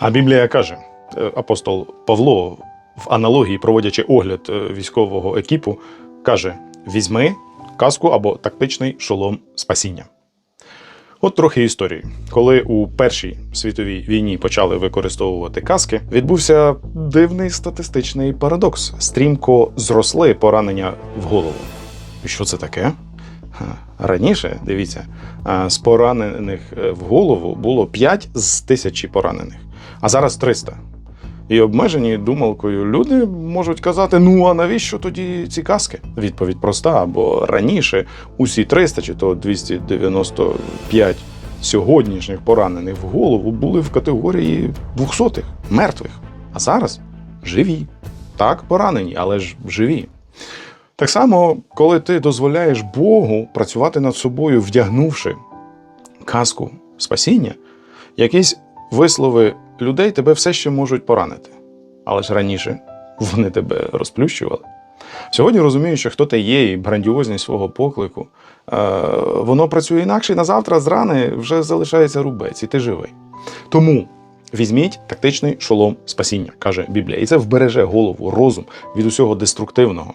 А Біблія каже, е, апостол Павло, в аналогії, проводячи огляд е, військового екіпу, каже: візьми каску або тактичний шолом спасіння. От трохи історії. Коли у Першій світовій війні почали використовувати каски, відбувся дивний статистичний парадокс: стрімко зросли поранення в голову. І що це таке? Раніше, дивіться, з поранених е, в голову було 5 з тисячі поранених, а зараз 300. І обмежені думалкою люди можуть казати: ну а навіщо тоді ці каски? Відповідь проста, бо раніше усі 300 чи то 295 сьогоднішніх поранених в голову були в категорії 200-х, мертвих. А зараз живі. Так, поранені, але ж живі. Так само, коли ти дозволяєш Богу працювати над собою, вдягнувши казку спасіння, якісь вислови людей тебе все ще можуть поранити. Але ж раніше вони тебе розплющували. Сьогодні розуміючи, хто ти є, і грандіозність свого поклику, е, воно працює інакше, і на завтра з рани вже залишається рубець, і ти живий. Тому візьміть тактичний шолом спасіння, каже Біблія. І це вбереже голову, розум від усього деструктивного.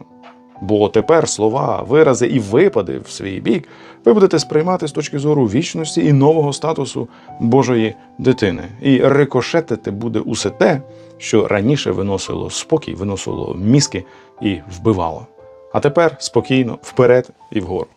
Бо тепер слова, вирази і випади в свій бік ви будете сприймати з точки зору вічності і нового статусу Божої дитини. І рикошетити буде усе те, що раніше виносило спокій, виносило мізки і вбивало. А тепер спокійно вперед і вгору.